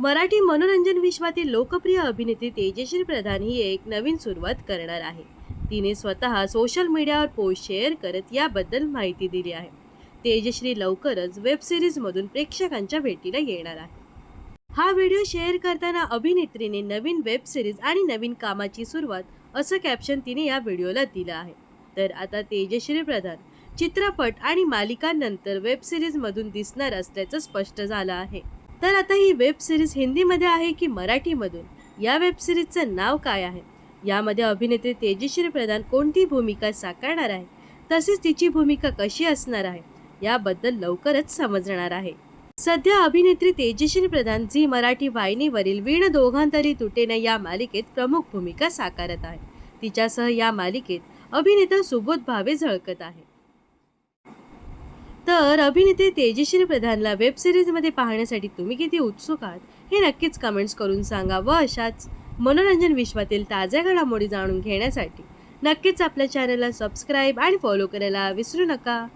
मराठी मनोरंजन विश्वातील लोकप्रिय अभिनेत्री तेजश्री प्रधान ही एक नवीन सुरुवात करणार आहे. तिने स्वतः सोशल मीडियावर पोस्ट शेअर करत याबद्दल माहिती दिली आहे. तेजश्री लवकरच वेब सिरीजमधून प्रेक्षकांच्या भेटीला येणार आहे. हा व्हिडिओ शेअर करताना अभिनेत्रीने नवीन वेब सिरीज आणि नवीन कामाची सुरुवात असं कॅप्शन तिने या व्हिडिओला दिलं आहे. तर आता तेजश्री प्रधान चित्रपट आणि मालिकांनंतर वेब सिरीजमधून दिसणार असल्याचं स्पष्ट झालं आहे. तर आता ही वेब सिरीज हिंदीमध्ये आहे की मराठीमधून? या वेब सिरीजचं नाव काय आहे? यामध्ये अभिनेत्री तेजश्री प्रधान कोणती भूमिका साकारणार आहे? तसेच तिची भूमिका कशी असणार आहे? याबद्दल लवकरच समजणार आहे. सध्या अभिनेत्री तेजश्री प्रधान झी मराठी वाहिनीवरील वीण दोघांतरी तुटेने या मालिकेत प्रमुख भूमिका साकारत आहे. तिच्यासह या मालिकेत अभिनेता सुबोध भावे झळकत आहे. तर अभिनेते तेजश्री प्रधानला वेब सिरीजमध्ये पाहण्यासाठी तुम्ही किती उत्सुक आहात? हे नक्कीच कमेंट्स करून सांगा व अशाच मनोरंजन विश्वातील ताज्या घडामोडी जाणून घेण्यासाठी. नक्कीच आपल्या चॅनलला सबस्क्राईब आणि फॉलो करायला विसरू नका.